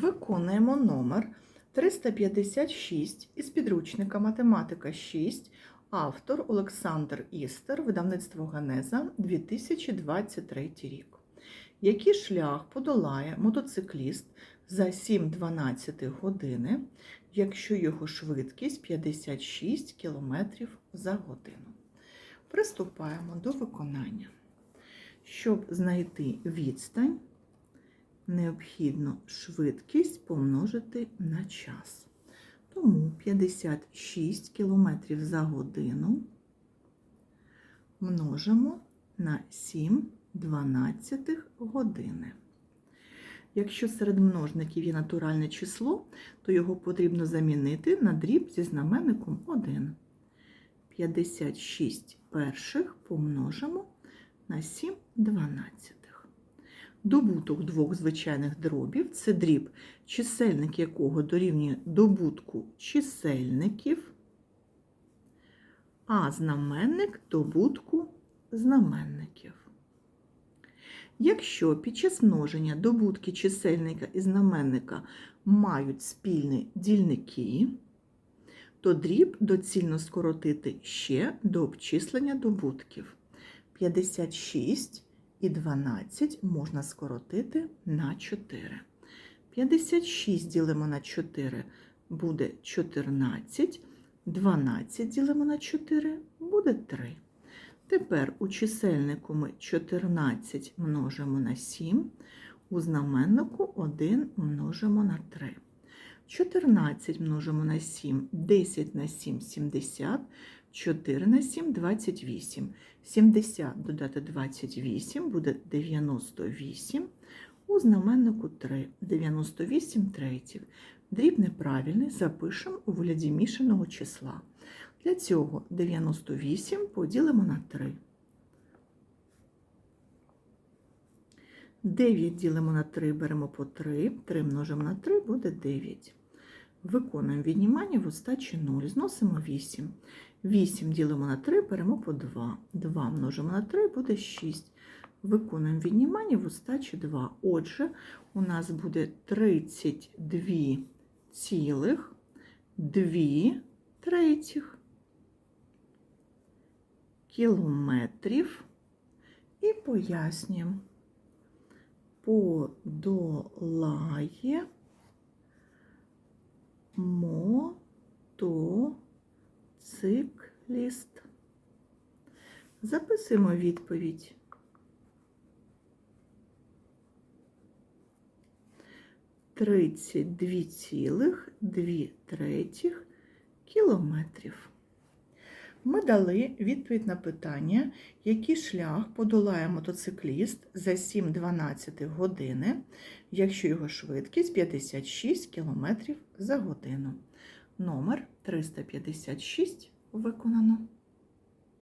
Виконуємо номер 356 із підручника Математика 6, автор Олександр Істер, видавництво Генеза 2023 рік. Який шлях подолає мотоцикліст за 7-12 години, якщо його швидкість 56 км за годину? Приступаємо до виконання. Щоб знайти відстань, необхідно швидкість помножити на час. Тому 56 км за годину множимо на 7 дванадцятих години. Якщо серед множників є натуральне число, то його потрібно замінити на дріб зі знаменником 1. 56 перших помножимо на 7 дванадцятих. Добуток двох звичайних дробів це дріб, чисельник якого дорівнює добутку чисельників, а знаменник добутку знаменників. Якщо під час множення добутки чисельника і знаменника мають спільні дільники, то дріб доцільно скоротити ще до обчислення добутків. 56 і 12 можна скоротити на 4. 56 ділимо на 4 буде 14, 12 ділимо на 4 буде 3. Тепер у чисельнику ми 14 множимо на 7, у знаменнику 1 множимо на 3. 14 множимо на 7, 10 на 7 – 70, 4 на 7 – 28. 70 додати 28 буде 98. У знаменнику 3. 98 третіх. Дріб неправильний запишемо у вигляді мішаного числа. Для цього 98 поділимо на 3. 9 ділимо на 3, беремо по 3. 3 множимо на 3 буде 9. Виконуємо віднімання в остачі 0. Зносимо 8. 8 ділимо на 3, беремо по 2. 2 множимо на 3 буде 6. Виконуємо віднімання в остачі 2. Отже, у нас буде 32 цілих 2 третіх кілометрів і пояснюємо. Подолає мотоцикліст. Записуємо відповідь. Тридцять дві цілих дві третіх кілометрів. Ми дали відповідь на питання, який шлях подолає мотоцикліст за 7-12 години, якщо його швидкість 56 км за годину. Номер 356 виконано.